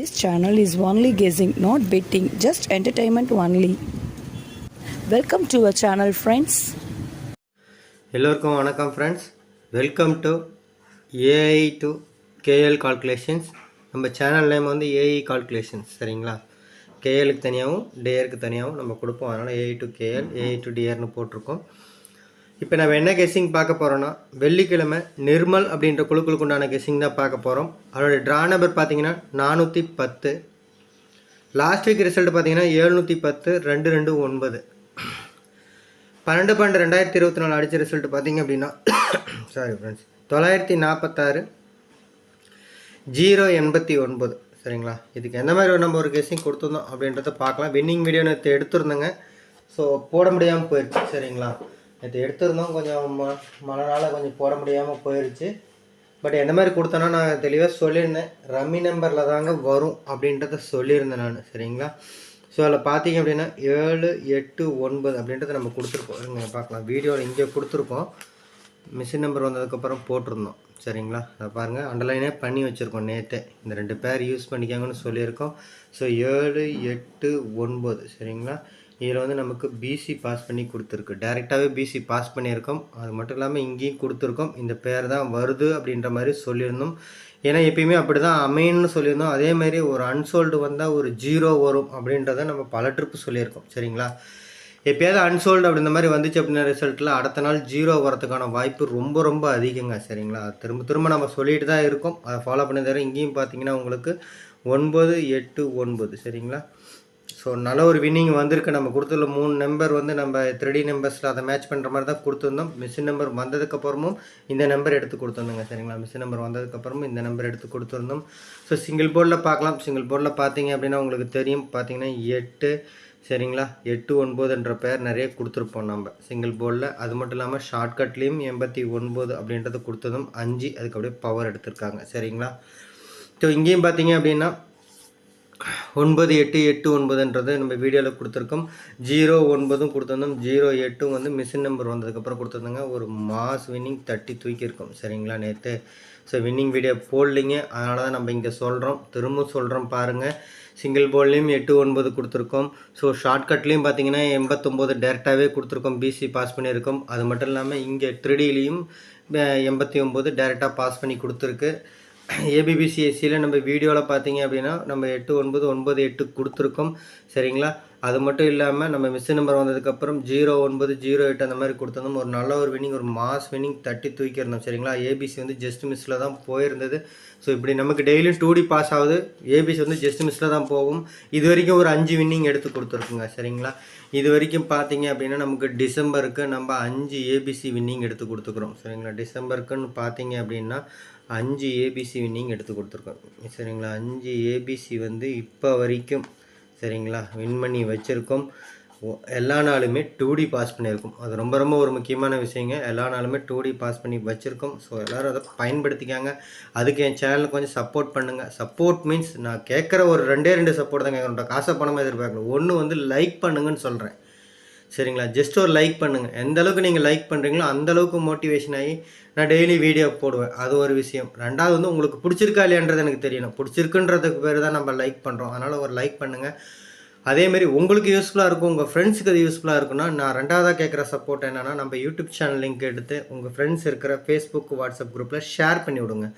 This channel is only guessing, not betting, just entertainment only. Welcome to our channel friends எல்லோருக்கும் வணக்கம் friends welcome to AI to KL calculations நம்ம channel name வந்து AI calculations சரிங்களா? கேஎலுக்கு தனியாகவும் டேயருக்கு தனியாகவும் நம்ம கொடுப்போம். அதனால் AI to KL AI to டிஆர்னு போட்டிருக்கோம். இப்போ நம்ம என்ன கெஸ்ஸிங் பார்க்க போகிறோன்னா வெள்ளிக்கிழமை நிர்மல் அப்படின்ற குழுக்களுக்கு உண்டான கெஸ்ஸிங் தான் பார்க்க போகிறோம் அதோட ட்ரா நம்பர் பார்த்தீங்கன்னா நானூற்றி பத்து. லாஸ்ட் வீக் ரிசல்ட் பார்த்தீங்கன்னா ஏழ்நூற்றி பத்து ரெண்டு ரெண்டு ஒன்பது. பன்னெண்டு பன்னெண்டு ரெண்டாயிரத்தி இருபத்தி நாலு அடித்த ரிசல்ட் பார்த்தீங்க அப்படின்னா சாரி ஃப்ரெண்ட்ஸ் தொள்ளாயிரத்தி நாற்பத்தாறு ஜீரோ எண்பத்தி ஒன்பது. சரிங்களா? இதுக்கு எந்த மாதிரி நம்ம ஒரு கெஸ்ஸிங் கொடுத்துருந்தோம் அப்படின்றத பார்க்கலாம். வின்னிங் வீடியோ நேற்று எடுத்துருந்தேங்க. ஸோ போட முடியாமல் போயிடுச்சு சரிங்களா? நேற்று எடுத்திருந்தோம். கொஞ்சம் ம மழைனால கொஞ்சம் போட முடியாமல் போயிடுச்சு பட் எந்த மாதிரி கொடுத்தேன்னா நான் தெளிவாக சொல்லியிருந்தேன். ரம்மி நம்பரில் தாங்க வரும் அப்படின்றத சொல்லியிருந்தேன் நான் சரிங்களா? ஸோ அதில் பார்த்தீங்க அப்படின்னா ஏழு எட்டு ஒன்பது அப்படின்றத நம்ம கொடுத்துருக்கோம். இருங்க பார்க்கலாம். வீடியோவில் இங்கே கொடுத்துருக்கோம். மிஷின் நம்பர் வந்ததுக்கப்புறம் போட்டிருந்தோம் சரிங்களா? அதை பாருங்கள் அண்டர்லைனே பண்ணி வச்சுருக்கோம் நேற்றே இந்த ரெண்டு பேர் யூஸ் பண்ணிக்காங்கன்னு சொல்லியிருக்கோம். ஸோ ஏழு எட்டு ஒன்பது சரிங்களா? இதில் வந்து நமக்கு பிசி பாஸ் பண்ணி கொடுத்துருக்கு. டேரெக்டாகவே பிசி பாஸ் பண்ணியிருக்கோம். அது மட்டும் இல்லாமல் இங்கேயும் கொடுத்துருக்கோம். இந்த பேர் தான் வருது அப்படின்ற மாதிரி சொல்லியிருந்தோம். ஏன்னா எப்பயுமே அப்படி தான் அமைன்னு சொல்லியிருந்தோம். அதே மாதிரி ஒரு அன்சோல்டு வந்தால் ஒரு ஜீரோ வரும் அப்படின்றத நம்ம பல ட்ரிப்பு சொல்லியிருக்கோம். சரிங்களா? எப்பயாவது அன்சோல்டு அப்படி இந்த மாதிரி வந்துச்சு அப்படின்ற ரிசல்ட்டில் அடுத்த நாள் ஜீரோ வரதுக்கான வாய்ப்பு ரொம்ப ரொம்ப அதிகங்க. சரிங்களா? திரும்ப திரும்ப நம்ம சொல்லிட்டு தான் இருக்கோம். அதை ஃபாலோ பண்ணி தரோம் இங்கேயும் பார்த்தீங்கன்னா உங்களுக்கு ஒன்பது எட்டு ஒன்பது. சரிங்களா? ஸோ நல்ல ஒரு வின்னிங் வந்திருக்கு. நம்ம கொடுத்துள்ள மூணு நம்பர் வந்து நம்ம த்ரீ நம்பர்ஸில் அதை மேட்ச் பண்ணுற மாதிரி தான் கொடுத்துருந்தோம். மிஷின் நம்பர் வந்ததுக்கப்புறமும் இந்த நம்பர் எடுத்து கொடுத்துருந்தோங்க. சரிங்களா? மிஷின் நம்பர் வந்ததுக்கப்புறமும் இந்த நம்பர் எடுத்து கொடுத்துருந்தோம். ஸோ சிங்கிள் போர்டில் பார்க்கலாம். சிங்கிள் போர்டில் பார்த்தீங்க அப்படின்னா உங்களுக்கு தெரியும். பார்த்தீங்கன்னா எட்டு சரிங்களா? எட்டு ஒன்பதுன்ற பேர் நிறைய கொடுத்துருப்போம் நம்ம. சிங்கிள் போர்டில் அது மட்டும் இல்லாமல் ஷார்ட்கட்லேயும் எண்பத்தி ஒன்பது அப்படின்றது கொடுத்ததும் அஞ்சு. அதுக்கு அப்படியே பவர் எடுத்திருக்காங்க. சரிங்களா? ஸோ இங்கேயும் பார்த்தீங்க அப்படின்னா ஒன்பது எட்டு எட்டு ஒன்பதுன்றது நம்ம வீடியோவில் கொடுத்துருக்கோம். ஜீரோ ஒன்பதும் கொடுத்துருந்தோம். ஜீரோ எட்டும் வந்து மிஷின் நம்பர் வந்ததுக்கப்புறம் கொடுத்துருந்தோங்க. ஒரு மாஸ் வின்னிங் தட்டி தூக்கியிருக்கோம். சரிங்களா நேற்று ஸோ வின்னிங் வீடியோ போடலிங்க. அதனால தான் நம்ம இங்கே சொல்கிறோம் திரும்ப சொல்கிறோம் பாருங்கள் சிங்கிள் போல்லையும் எட்டு ஒன்பது கொடுத்துருக்கோம். ஸோ ஷார்ட்கட்லேயும் பார்த்தீங்கன்னா எண்பத்தொம்போது டேரெக்டாகவே கொடுத்துருக்கோம். பிசி பாஸ் பண்ணியிருக்கோம். அது மட்டும் இல்லாமல் இங்கே த்ரீடிலையும் எண்பத்தி ஒம்பது டேரெக்டாக பாஸ் பண்ணி கொடுத்துருக்கு. ஏபிபிசிஎஸ்சியில் நம்ம வீடியோவில் பார்த்தீங்க அப்படின்னா நம்ம எட்டு ஒன்பது ஒன்பது எட்டு கொடுத்துருக்கோம். சரிங்களா? அது மட்டும் இல்லாமல் நம்ம மிஸ் நம்பர் வந்ததுக்கப்புறம் ஜீரோ ஒன்பது ஜீரோ எட்டு அந்த மாதிரி கொடுத்ததும் ஒரு நல்ல ஒரு வின்னிங் ஒரு மாஸ் வின்னிங் தட்டி தூக்கியிருந்தோம் சரிங்களா? ஏபிசி வந்து ஜஸ்ட் மிஸ்ஸில் தான் போயிருந்தது. ஸோ இப்படி நமக்கு டெய்லியும் டூ டி பாஸ் ஆகுது. ஏபிசி வந்து ஜஸ்ட் மிஸ்ஸில் தான் போகும். இது வரைக்கும் ஒரு அஞ்சு வின்னிங் எடுத்து கொடுத்துருக்குங்க சரிங்களா? இது வரைக்கும் பார்த்தீங்க அப்படின்னா நமக்கு டிசம்பருக்கு நம்ம அஞ்சு ஏபிசி வின்னிங் எடுத்து கொடுத்துக்குறோம் சரிங்களா? டிசம்பருக்குன்னு பார்த்தீங்க அப்படின்னா அஞ்சு ஏபிசி வின்னிங் எடுத்து கொடுத்துருக்கோம் சரிங்களா? அஞ்சு ஏபிசி வந்து இப்போ வரைக்கும் சரிங்களா? வின் பண்ணி வச்சுருக்கோம். எல்லா நாளுமே டூ டி பாஸ் பண்ணியிருக்கோம். அது ரொம்ப ரொம்ப ஒரு முக்கியமான விஷயங்க. எல்லா நாளுமே டூ டி பாஸ் பண்ணி வச்சுருக்கோம். ஸோ எல்லோரும் அதை பயன்படுத்திக்காங்க. அதுக்கு என் சேனலுக்கு கொஞ்சம் சப்போர்ட் பண்ணுங்கள் சப்போர்ட் மீன்ஸ் நான் கேட்குற ஒரு ரெண்டே ரெண்டு சப்போர்ட் தாங்க என்னோட காசை பணமாக எதிர்பார்க்கல. ஒன்று வந்து லைக் பண்ணுங்கன்னு சொல்கிறேன் சரிங்களா? ஜஸ்ட் ஒரு லைக் பண்ணுங்கள் எந்த அளவுக்கு நீங்கள் லைக் பண்ணுறீங்களோ அந்த அளவுக்கு மோட்டிவேஷன் ஆகி நான் டெய்லி வீடியோ போடுவேன். அது ஒரு விஷயம். ரெண்டாவது வந்து உங்களுக்கு பிடிச்சிருக்கா இல்லையான்றது எனக்கு தெரியணும். பிடிச்சிருக்குன்றதுக்கு பேர் தான் நம்ம லைக் பண்ணுறோம் அதனால் ஒரு லைக் பண்ணுங்கள் அதேமாரி உங்களுக்கு யூஸ்ஃபுல்லாக இருக்கும் உங்கள் ஃப்ரெண்ட்ஸுக்கு அது யூஸ்ஃபுல்லாக இருக்குன்னா நான் ரெண்டாவதாக கேட்குற சப்போர்ட் என்னென்னா நம்ம யூடியூப் சேனல் லிங்க் எடுத்து உங்கள் ஃப்ரெண்ட்ஸ் இருக்கிற ஃபேஸ்புக் வாட்ஸ்அப் குரூப்பில் ஷேர் பண்ணி விடுங்க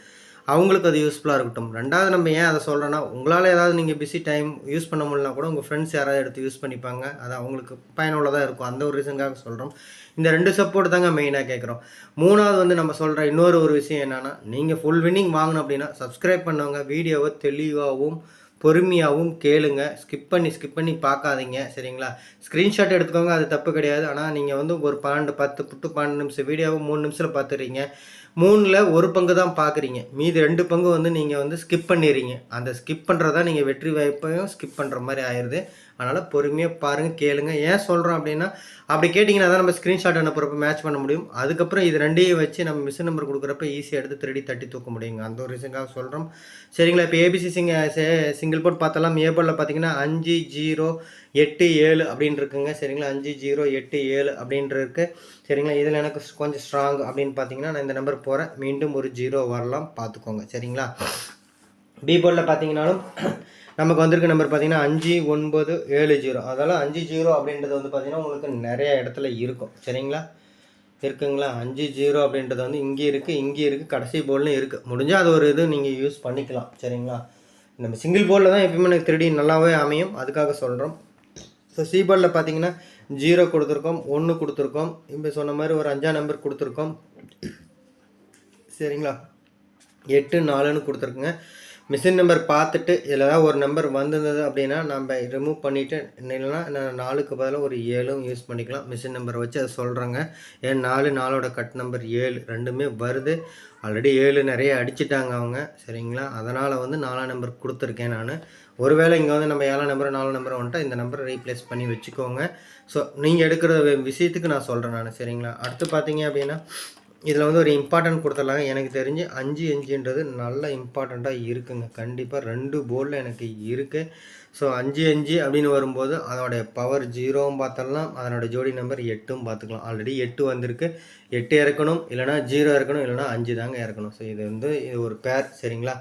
அவங்களுக்கு அது யூஸ்ஃபுல்லாக இருக்கட்டும். ரெண்டாவது நம்ம ஏன் அதை சொல்கிறோன்னா உங்களால் ஏதாவது நீங்கள் பிஸி டைம் யூஸ் பண்ண முடியலனா கூட உங்கள் ஃப்ரெண்ட்ஸ் யாராவது எடுத்து யூஸ் பண்ணிப்பாங்க. அது அவங்களுக்கு பயனுள்ளதாக இருக்கும். அந்த ஒரு ரீசனுக்காக சொல்கிறோம் இந்த ரெண்டு சப்போர்ட் தாங்க மெயினாக கேட்குறோம். மூணாவது வந்து நம்ம சொல்கிற இன்னொரு ஒரு விஷயம் என்னென்னா நீங்கள் ஃபுல் வின்னிங் வாங்கணும் அப்படின்னா சப்ஸ்கிரைப் பண்ணவங்க வீடியோவை தெளிவாகவும் பொறுமையாகவும் கேளுங்க. ஸ்கிப் பண்ணி ஸ்கிப் பண்ணி பார்க்காதீங்க. சரிங்களா? ஸ்க்ரீன்ஷாட் எடுத்துக்கோங்க. அது தப்பு கிடையாது. ஆனால் நீங்கள் வந்து ஒரு பன்னெண்டு பத்து புட்டு பன்னெண்டு நிமிஷம் வீடியோவை மூணு நிமிஷத்தில் பார்த்துறீங்க மூணில் ஒரு பங்கு தான் பார்க்குறீங்க. மீதி ரெண்டு பங்கு வந்து நீங்கள் வந்து ஸ்கிப் பண்ணிடுறீங்க. அந்த ஸ்கிப் பண்ணுறதா நீங்கள் வெற்றி வாய்ப்பையும் ஸ்கிப் பண்ணுற மாதிரி ஆயிடுது. அதனால் பொறுமையாக பாருங்கள் கேளுங்க. ஏன் சொல்கிறோம் அப்படின்னா அப்படி கேட்டிங்கன்னா தான் நம்ம ஸ்க்ரீன்ஷாட் அனுப்புகிறப்ப மேட்ச் பண்ண முடியும். அதுக்கப்புறம் இது ரெண்டையும் வச்சு நம்ம மிஷின் நம்பர் கொடுக்குறப்ப ஈஸியாக எடுத்து திருடி தட்டி தூக்க முடியுங்க. அந்த ஒரு ரீசனுக்காக சொல்கிறோம் சரிங்களா இப்போ ஏபிசி சிங்க சிங்கிள் போர்ட் பார்த்தலாம். ஏ போர்டில் பார்த்தீங்கன்னா அஞ்சு ஜீரோ எட்டு ஏழு அப்படின்னு இருக்குங்க. சரிங்களா அஞ்சு ஜீரோ எட்டு ஏழு அப்படின்ட்டு இருக்குது சரிங்களா இதில் எனக்கு கொஞ்சம் ஸ்ட்ராங் அப்படின்னு பார்த்தீங்கன்னா நான் இந்த நம்பர் போகிறேன் மீண்டும் ஒரு ஜீரோ வரலாம். பார்த்துக்கோங்க. சரிங்களா? பி போர்டில் பார்த்தீங்கன்னாலும் நமக்கு வந்திருக்க நம்பர் பார்த்தீங்கன்னா அஞ்சு ஒன்பது ஏழு ஜீரோ. அதெல்லாம் அஞ்சு ஜீரோ அப்படின்றது வந்து பார்த்திங்கன்னா உங்களுக்கு நிறைய இடத்துல இருக்கும். சரிங்களா? இருக்குங்களா? அஞ்சு ஜீரோ அப்படின்றது வந்து இங்கே இருக்குது இங்கே இருக்குது கடைசி போர்டிலும் இருக்குது முடிஞ்சால் அது ஒரு இது நீங்கள் யூஸ் பண்ணிக்கலாம். சரிங்களா? நம்ம சிங்கிள் போர்டில் தான் எப்பயுமே எனக்கு திருடி நல்லாவே அமையும். அதுக்காக சொல்கிறோம் ஸோ சி போர்டில் பார்த்தீங்கன்னா ஜீரோ கொடுத்துருக்கோம் ஒன்று கொடுத்துருக்கோம். இப்போ சொன்ன மாதிரி ஒரு அஞ்சாம் நம்பர் கொடுத்துருக்கோம். சரிங்களா? எட்டு நாலுன்னு கொடுத்துருக்குங்க. மிஷின் நம்பர் பார்த்துட்டு இதில் ஏதாவது ஒரு நம்பர் வந்திருந்தது அப்படின்னா நம்ம ரிமூவ் பண்ணிவிட்டு இல்லைன்னா நான் நாலுக்கு பதிலாக ஒரு ஏழும் யூஸ் பண்ணிக்கலாம். மிஷின் நம்பர் வச்சு அதை சொல்கிறேங்க ஏன் நாலு நாலோட கட் நம்பர் ஏழு ரெண்டுமே வருது. ஆல்ரெடி ஏழு நிறைய அடிச்சிட்டாங்க அவங்க. சரிங்களா? அதனால் வந்து நாலாம் நம்பர் கொடுத்துருக்கேன் நான். ஒருவேளை இங்கே வந்து நம்ம ஏழாம் நம்பர் நாலாம் நம்பர் வந்துட்டா இந்த நம்பரை ரீப்ளேஸ் பண்ணி வச்சுக்கோங்க. ஸோ நீங்கள் எடுக்கிற விஷயத்துக்கு நான் சொல்கிறேன் நான். சரிங்களா? அடுத்து பார்த்தீங்க அப்படின்னா இதில் வந்து ஒரு இம்பார்ட்டன்ட் கொடுத்துடலாங்க. எனக்கு தெரிஞ்சு அஞ்சு அஞ்சுன்றது நல்ல இம்பார்ட்டண்ட்டாக இருக்குங்க. கண்டிப்பாக ரெண்டு போர்டில் எனக்கு இருக்குது ஸோ அஞ்சு அஞ்சு அப்படின்னு வரும்போது அதோடைய பவர் ஜீரோவும் பார்த்தலாம் அதனோட ஜோடி நம்பர் எட்டும் பார்த்துக்கலாம். ஆல்ரெடி எட்டு வந்திருக்கு. எட்டு இறக்கணும். இல்லைனா ஜீரோ இறக்கணும். இல்லைனா அஞ்சு தாங்க இறக்கணும். ஸோ இது வந்து இது ஒரு பேர் சரிங்களா?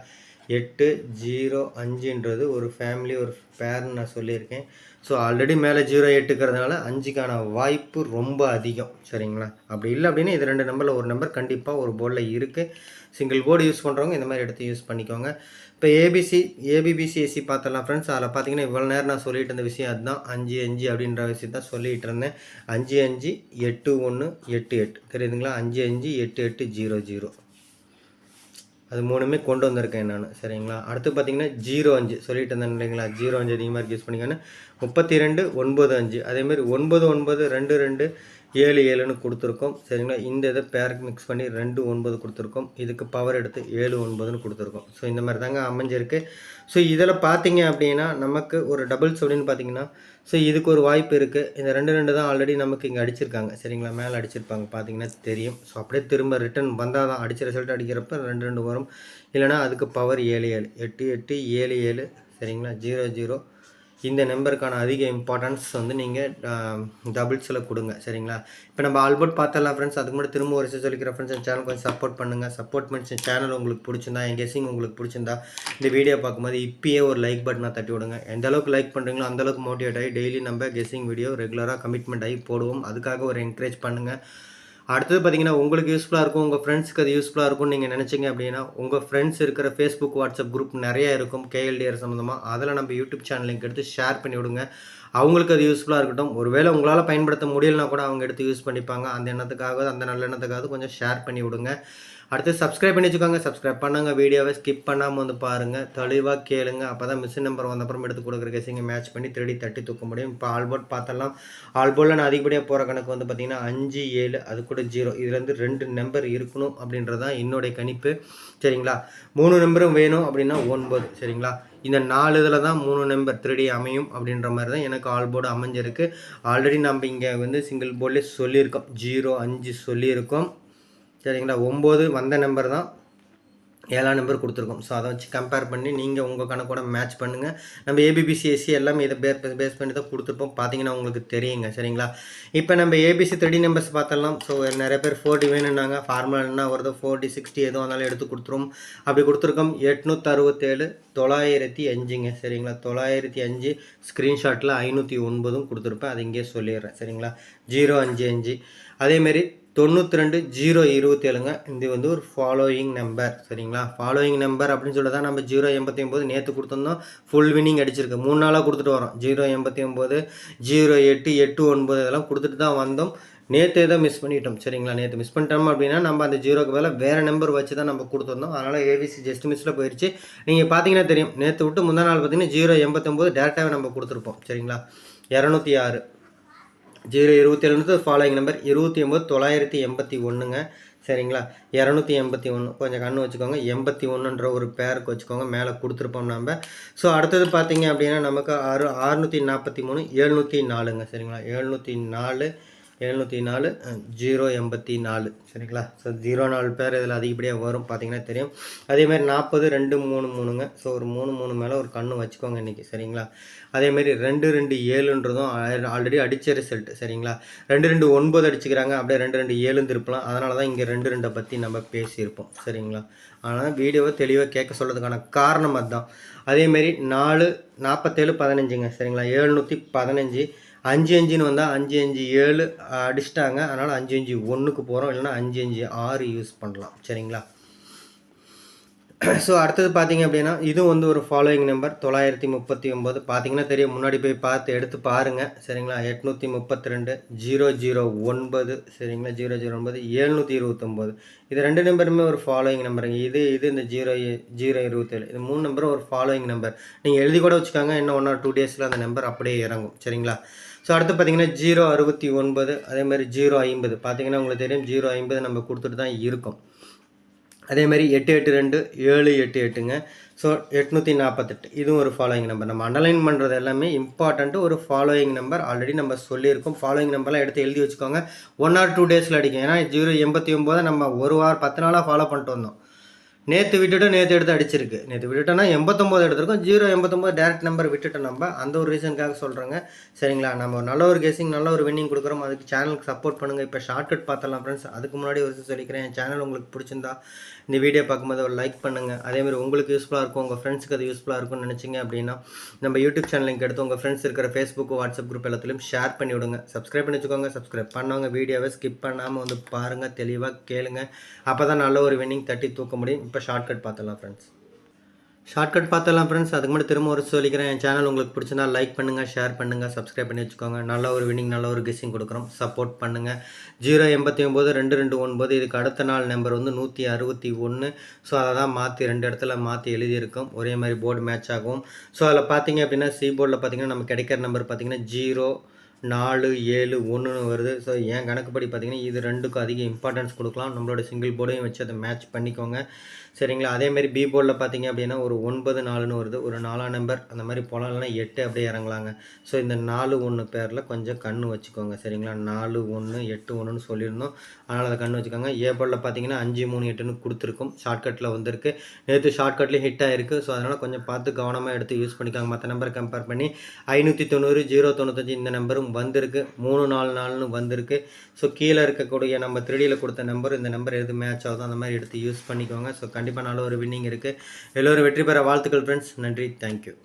எட்டு ஜீரோ அஞ்சுன்றது ஒரு ஃபேமிலி ஒரு பேர்னு நான் சொல்லியிருக்கேன். ஸோ ஆல்ரெடி மேலே ஜீரோ எட்டுக்கிறதுனால அஞ்சுக்கான வாய்ப்பு ரொம்ப அதிகம். சரிங்களா? அப்படி இல்லை அப்படின்னா இது ரெண்டு நம்பரில் ஒரு நம்பர் கண்டிப்பாக ஒரு போர்டில் இருக்குது சிங்கிள் போர்டு யூஸ் பண்ணுறவங்க இந்த மாதிரி எடுத்து யூஸ் பண்ணிக்கோங்க. இப்போ ஏபிசி ஏபிபிசிஎஸ்சி பார்த்தலாம் ஃப்ரெண்ட்ஸ் அதில் பார்த்தீங்கன்னா இவ்வளோ நேரம் நான் சொல்லிட்டு இருந்த விஷயம் அதுதான். அஞ்சு அஞ்சு அப்படின்ற விஷயம் தான் சொல்லிகிட்டு இருந்தேன். அஞ்சு அஞ்சு எட்டு ஒன்று எட்டு எட்டு. தெரியுதுங்களா அஞ்சு அஞ்சு எட்டு எட்டு ஜீரோ ஜீரோ. அது மூணுமே கொண்டு வந்திருக்கேன் நான். சரிங்களா? அடுத்து பார்த்தீங்கன்னா ஜீரோ அஞ்சு. சொல்லிட்டு இருந்தேன் இல்லைங்களா? ஜீரோ அஞ்சு அதிகமாக யூஸ் பண்ணிக்கோன்னு. முப்பத்தி ரெண்டு ஒன்பது அஞ்சு. அதேமாதிரி ஒன்பது ஒன்பது ரெண்டு ரெண்டு ஏழு ஏழுன்னு கொடுத்துருக்கோம். சரிங்களா? இந்த இதை பேருக்கு மிக்ஸ் பண்ணி ரெண்டு ஒன்பது கொடுத்துருக்கோம். இதுக்கு பவர் எடுத்து ஏழு ஒன்பதுன்னு கொடுத்துருக்கோம். ஸோ இந்த மாதிரி தாங்க அமைஞ்சிருக்கு. ஸோ இதில் பார்த்தீங்க அப்படின்னா நமக்கு ஒரு டபுள்ஸ் அப்படின்னு பார்த்தீங்கன்னா ஸோ இதுக்கு ஒரு வாய்ப்பு இருக்குது இந்த ரெண்டு ரெண்டு தான் ஆல்ரெடி நமக்கு இங்கே அடிச்சிருக்காங்க. சரிங்களா? மேலே அடிச்சிருப்பாங்க. பார்த்தீங்கன்னா தெரியும். ஸோ அப்படியே திரும்ப ரிட்டன் வந்தால் தான் அடித்த ரிசல்ட் அடிக்கிறப்ப ரெண்டு ரெண்டு வரும். இல்லைனா அதுக்கு பவர் ஏழு ஏழு. எட்டு எட்டு ஏழு ஏழு. சரிங்களா? ஜீரோ ஜீரோ இந்த நம்பருக்கான அதிக இம்பார்ட்டன்ஸ் வந்து நீங்கள் டபுள்ஸில் கொடுங்க சரிங்களா? இப்போ நம்ம ஆல்போர்ட் பார்த்தலாம் ஃப்ரெண்ட்ஸ் அதுக்கு முன்னாடி திரும்ப ஒரு விஷயம் சொல்லிக்கிற ஃப்ரெண்ட்ஸ் என் சேனல் கொஞ்சம் சப்போர்ட் பண்ணுங்கள் சப்போர்ட் பண்ணி சேனல் உங்களுக்கு பிடிச்சிருந்தா என் கெஸிங் உங்களுக்கு பிடிச்சிருந்தா இந்த வீடியோ பார்க்கும்போது இப்பயே ஒரு லைக் பட்டனை தட்டி விடுங்க. எந்த அளவுக்கு லைக் பண்ணுறீங்களோ அந்த அளவுக்கு மோட்டிவேட் ஆகி டெய்லி நம்ம கெஸிங் வீடியோ ரெகுலராக கமிட்மெண்ட் ஆகி போடுவோம். அதுக்காக ஒரு என்கரேஜ் பண்ணுங்கள் அடுத்தது பார்த்தீங்கன்னா உங்களுக்கு யூஸ்ஃபுல்லாக இருக்கும் உங்கள் ஃப்ரெண்ட்ஸுக்கு அது யூஸ்ஃபுல்லாக இருக்கும்னு நீங்கள் நினச்சிங்க அப்படின்னா உங்கள் ஃப்ரெண்ட்ஸ் இருக்கிற ஃபேஸ்புக் வாட்ஸ்அப் குரூப் நிறையா இருக்கும் கேஎல்டிஆர் சம்மந்தமாக அதில் நம்ம யூடியூப் சேனல் லிங்க் எடுத்து ஷேர் பண்ணி விடுங்க அவங்களுக்கு அது யூஸ்ஃபுல்லாக இருக்கட்டும். ஒருவேளை உங்களால் பயன்படுத்த முடியலனா கூட அவங்க எடுத்து யூஸ் பண்ணிப்பாங்க. அந்த எண்ணத்துக்காக அந்த நல்ல எண்ணத்துக்காக கொஞ்சம் ஷேர் பண்ணி விடுங்க. அடுத்து சப்ஸ்கிரைப் பண்ணி வச்சுக்கோங்க. சப்ஸ்கிரைப் பண்ணாங்க. வீடியோவை ஸ்கிப் பண்ணாமல் வந்து பாருங்கள் தெளிவாக கேளுங்க. அப்போ தான் மிஷின் நம்பர் வந்தப்புறம் எடுத்து கொடுக்குற கேசிங்க மேட்ச் பண்ணி திருடி தட்டி தூக்க முடியும். இப்போ ஆல்போர்ட் பார்த்தலாம் ஆல்போர்டில் நான் அதிகப்படியாக போகிற கணக்கு வந்து பார்த்திங்கன்னா அஞ்சு ஏழு அது கூட ஜீரோ இதுலேருந்து ரெண்டு நம்பர் இருக்கணும் அப்படின்றது தான் என்னுடைய கணிப்பு. சரிங்களா? மூணு நம்பரும் வேணும் அப்படின்னா ஒன்பது. சரிங்களா? இந்த நாலு இதில் தான் மூணு நம்பர் த்ரீடி அமையும் அப்படின்ற மாதிரி தான் எனக்கு ஆல் போர்டு அமைஞ்சிருக்கு. ஆல்ரெடி நம்ம இங்கே வந்து சிங்கிள் போர்ட்லேயே சொல்லியிருக்கோம். ஜீரோ அஞ்சு சொல்லியிருக்கோம். சரிங்களா? ஒம்பது வந்த நம்பர் தான். ஏழாம் நம்பர் கொடுத்துருக்கோம். ஸோ அதை வச்சு கம்பேர் பண்ணி நீங்கள் உங்கள் கணக்கோட மேட்ச் பண்ணுங்கள் நம்ம ஏபிபிசிஎஸ்சி எல்லாமே இதை பேஸ் பேஸ் பண்ணி தான் கொடுத்துருப்போம். பார்த்தீங்கன்னா உங்களுக்கு தெரியுங்க சரிங்களா? இப்போ நம்ம ஏபிசி த்ரீ நம்பர்ஸ் பார்த்தலாம் ஸோ நிறைய பேர் ஃபோர்ட்டி வேணுன்னாங்க ஃபார்முலா வருது ஃபோர்ட்டி சிக்ஸ்டி எதுவும் வந்தாலும் எடுத்து கொடுத்துரும் அப்படி கொடுத்துருக்கோம். எட்நூற்றி அறுபத்தேழு தொள்ளாயிரத்தி அஞ்சுங்க சரிங்களா? தொள்ளாயிரத்தி அஞ்சு ஸ்க்ரீன்ஷாட்டில் ஐநூற்றி ஒன்பதும் கொடுத்துருப்பேன். அது இங்கேயே சொல்லிடுறேன் சரிங்களா? ஜீரோ அஞ்சு அஞ்சு. அதேமாரி தொண்ணூற்றி ரெண்டு ஜீரோ இருபத்தி ஏழுங்க இது வந்து ஒரு ஃபாலோயிங் நம்பர் சரிங்களா? ஃபாலோயிங் நம்பர் அப்படின்னு சொல்லி தான் நம்ம ஜீரோ எண்பத்தி ஒம்பது நேற்று கொடுத்துருந்தோம். ஃபுல் வினிங் அடிச்சிருக்கு. மூணு நாளாக கொடுத்துட்டு வரோம். ஜீரோ எண்பத்தி ஒம்பது ஜீரோ எட்டு எட்டு ஒன்பது இதெல்லாம் கொடுத்துட்டு தான் வந்தோம். நேற்று ஏதோ மிஸ் பண்ணிட்டோம் சரிங்களா? நேற்று மிஸ் பண்ணிட்டோம் அப்படின்னா நம்ம அந்த ஜீரோக்கு மேலே வேறு நம்பர் வச்சு தான் நம்ம கொடுத்துருந்தோம். அதனால் ஏபிசி ஜஸ்ட் மிஸ்ஸில் போயிடுச்சு நீங்கள் பார்த்தீங்கன்னா தெரியும். நேற்று விட்டு முந்தா நாள் பார்த்தீங்கன்னா ஜீரோ எண்பத்தொம்போது டேரெக்டாகவே நம்ம கொடுத்துருப்போம் சரிங்களா? இரநூத்தி ஆறு. ஜீரோ இருபத்தி ஏழுன்றது ஃபாலோயிங் நம்பர் இருபத்தி ஒம்பது தொள்ளாயிரத்தி எண்பத்தி ஒன்றுங்க சரிங்களா? இரநூத்தி எண்பத்தி ஒன்று கொஞ்சம் கண்ணு வச்சுக்கோங்க. எண்பத்தி ஒன்றுன்ற ஒரு பேருக்கு வச்சுக்கோங்க. மேலே கொடுத்துருப்போம் நம்ம ஸோ அடுத்தது பார்த்தீங்க அப்படின்னா நமக்கு ஆறு அறுநூற்றி நாற்பத்தி மூணு எழுநூற்றி நாலுங்க. சரிங்களா? எழுநூற்றி நாலு எழுநூற்றி நாலு ஜீரோ எண்பத்தி நாலு. சரிங்களா? ஸோ ஜீரோ நாலு பேர் இதில் அதிகப்படியாக வரும் பார்த்தீங்கன்னா தெரியும். அதேமாதிரி நாற்பது ரெண்டு மூணு மூணுங்க. ஸோ ஒரு மூணு மூணு மேலே ஒரு கண்ணு வச்சுக்கோங்க இன்றைக்கி சரிங்களா? அதேமாரி ரெண்டு ரெண்டு ஏழுன்றதும் ஆல்ரெடி அடித்த ரிசல்ட் சரிங்களா? ரெண்டு ரெண்டு ஒன்பது அடிச்சுக்கிறாங்க அப்படியே ரெண்டு ரெண்டு ஏழு திருப்பலாம். அதனால தான் இங்கே ரெண்டு ரெண்டை பற்றி நம்ம பேசியிருப்போம் சரிங்களா? ஆனால் வீடியோவை தெளிவாக கேட்க சொல்கிறதுக்கான காரணம் அதுதான். அதேமாரி நாலு நாற்பத்தேழு பதினஞ்சுங்க சரிங்களா? எழுநூற்றி பதினஞ்சு அஞ்சு அஞ்சுன்னு வந்தால் அஞ்சு அஞ்சு ஏழு அடிச்சிட்டாங்க. அதனால் அஞ்சு அஞ்சு ஒன்றுக்கு போகிறோம் இல்லைனா அஞ்சு அஞ்சு ஆறு யூஸ் பண்ணலாம். சரிங்களா? ஸோ அடுத்தது பார்த்தீங்க அப்படின்னா இதுவும் வந்து ஒரு ஃபாலோயிங் நம்பர் தொள்ளாயிரத்தி முப்பத்தி ஒம்பது பார்த்தீங்கன்னா தெரியும் முன்னாடி போய் பார்த்து எடுத்து பாருங்கள் சரிங்களா? எட்நூற்றி முப்பத்தி ரெண்டு ஜீரோ ஜீரோ ஒன்பது. சரிங்களா? ஜீரோ ஜீரோ ஒன்பது எழுநூற்றி இருபத்தொம்போது இது ரெண்டு நம்பருமே ஒரு ஃபாலோயிங் நம்பருங்க இது இது இந்த ஜீரோ ஜீரோ இருபத்தேழு. இது மூணு நம்பரும் ஒரு ஃபாலோயிங் நம்பர் நீங்கள் எழுதி கூட வச்சுக்காங்க இன்னும் ஒன் ஆர் டூ டேஸில் அந்த நம்பர் அப்படியே இறங்கும். சரிங்களா? ஸோ அடுத்து பார்த்தீங்கன்னா ஜீரோ அறுபத்தி ஒன்பது அதே மாதிரி ஜீரோ ஐம்பது. பார்த்தீங்கன்னா உங்களுக்கு தெரியும் ஜீரோ ஐம்பது நம்ம கொடுத்துட்டு தான் இருக்கும். அதே மாதிரி எட்டு எட்டு ரெண்டு ஏழு எட்டு எட்டுங்க. ஸோ எட்நூற்றி நாற்பத்தெட்டு இதுவும் ஒரு ஃபாலோயிங் நம்பர் நம்ம அண்டர்லைன் பண்ணுறது எல்லாமே இம்பார்ட்டண்ட்டு ஒரு ஃபாலோயிங் நம்பர் ஆல்ரெடி நம்ம சொல்லியிருக்கோம். ஃபாலோயிங் நம்பர்லாம் எடுத்து எழுதி வச்சுக்கோங்க. ஒன் ஆர் டூ டேஸில் அடிக்கும். ஏன்னா ஜீரோ எண்பத்தி ஒம்போதை நம்ம ஒரு வாரம் பத்து நாளாக ஃபாலோ பண்ணிட்டு வந்தோம். நேற்று விட்டுட்டு நேற்று எடுத்து அடிச்சிருக்கு. நேற்று விட்டுட்டோன்னா எண்பத்தொம்போது எடுத்திருக்கோம். ஜீரோ எண்பத்தொம்போது டேரக்ட் நம்பர் விட்டுட்டோம் நம்ம அந்த ஒரு ரீசனுக்காக சொல்கிறேங்க சரிங்களா? நம்ம நல்ல ஒரு கேசிங் நல்ல ஒரு வின்னிங் கொடுக்குறோம். அதுக்கு சேனலுக்கு சப்போர்ட் பண்ணுங்கள் இப்போ ஷார்ட்கட் பார்த்தலாம் ஃப்ரெண்ட்ஸ் அதுக்கு முன்னாடி ஒரு சொல்லிக்கிறேன். என் சேனல் உங்களுக்கு பிடிச்சிருந்தா இந்த வீடியோ பார்க்கும்போது ஒரு லைக் பண்ணுங்கள் அதேமாதிரி உங்களுக்கு யூஸ்ஃபுல்லாக இருக்கும் உங்கள் ஃப்ரெண்ட்ஸுக்கு அது யூஸ்ஃபுல்லாக இருக்கும்னு நினச்சிங்க அப்படின்னா நம்ம யூடியூப் சேனல் லிங்க் எடுத்து உங்கள் ஃப்ரெண்ட்ஸ் இருக்கிற ஃபேஸ்புக் வாட்ஸ்அப் குரூப் எல்லாத்துலையும் ஷேர் பண்ணி விடுங்க. சப்ஸ்கிரைப் பண்ணி வச்சுக்கோங்க. சப்ஸ்கிரைப் பண்ணவங்க வீடியோவை ஸ்கிப் பண்ணாமல் வந்து பாருங்கள் தெளிவாக கேளுங்க. அப்போ தான் நல்ல ஒரு வின்னிங் தட்டி தூக்க முடியும். இப்போ ஷார்ட்கட் பார்த்துடலாம் ஃப்ரெண்ட்ஸ் ஷார்ட்கட் பார்த்தலாம் ஃப்ரெண்ட்ஸ் அதுக்கு மட்டும் திரும்ப ஒரு சொல்லிக்கிறேன். என் சேனல் உங்களுக்கு பிடிச்சிருந்தா லைக் பண்ணுங்கள் ஷேர் பண்ணுங்கள் சப்ஸ்கிரைப் பண்ணி வச்சுக்கோங்க. நல்ல ஒரு வின்னிங் நல்ல ஒரு கெஸ்ஸிங் கொடுக்குறோம். சப்போர்ட் பண்ணுங்கள் ஜீரோ எண்பத்தி ஒம்பது ரெண்டு ரெண்டு ஒன்பது. இதுக்கு அடுத்த நாள் நம்பர் வந்து நூற்றி அறுபத்தி ஒன்று ஸோ அதை தான் மாற்றி ரெண்டு இடத்துல மாற்றி எழுதியிருக்கோம். ஒரே மாதிரி போர்டு மேட்ச் ஆகும். ஸோ அதில் பார்த்தீங்க அப்படின்னா சி போர்டில் பார்த்தீங்கன்னா நம்ம கிடைக்கிற நம்பர் பார்த்தீங்கன்னா ஜீரோ நாலு ஏழு ஒன்றுன்னு வருது. ஸோ என் கணக்குப்படி பார்த்தீங்கன்னா இது ரெண்டுக்கும் அதிக இம்பார்ட்டன்ஸ் கொடுக்கலாம். நம்மளோட சிங்கிள் போர்டையும் வச்சு அதை மேட்ச் பண்ணிக்கோங்க. சரிங்களா? அதேமாரி பி போர்டில் பார்த்தீங்க அப்படின்னா ஒரு ஒன்பது நாலுன்னு வருது. ஒரு நாலாம் நம்பர் அந்த மாதிரி போகலாம் இல்லைனா எட்டு அப்படியே இறங்கலாங்க. ஸோ இந்த நாலு ஒன்று பேரில் கொஞ்சம் கண்ணு வச்சுக்கோங்க. சரிங்களா? நாலு ஒன்று எட்டு ஒன்றுன்னு சொல்லியிருந்தோம். அதனால் அதை கண்ணு வச்சுக்கோங்க. ஏ போர்டில் பார்த்தீங்கன்னா அஞ்சு மூணு எட்டுன்னு கொடுத்துருக்கும். ஷார்ட்கட்டில் வந்திருக்கு. நேற்று ஷார்ட்கட்லேயும் ஹிட் ஆகிருக்கு ஸோ அதனால் கொஞ்சம் பார்த்து கவனமாக எடுத்து யூஸ் பண்ணிக்காங்க. மற்ற நம்பர் கம்பேர் பண்ணி ஐநூற்றி தொண்ணூறு ஜீரோ தொண்ணூத்தஞ்சு இந்த நம்பரும் வந்திருக்கு. மூணு நாலு நாள்னு வந்திருக்கு. ஸோ கீழே இருக்கக்கூடிய நம்ம த்ரீடியில் கொடுத்த நம்பர் இந்த நம்பர் எது மேட்ச் ஆகுதோ அந்த மாதிரி எடுத்து யூஸ் பண்ணிக்கோங்க. ஸோ கண்டிப்பாக நல்ல ஒரு வின்னிங் இருக்குது எல்லோரும் வெற்றி பெற வாழ்த்துக்கள் ஃப்ரெண்ட்ஸ் நன்றி. தேங்க்யூ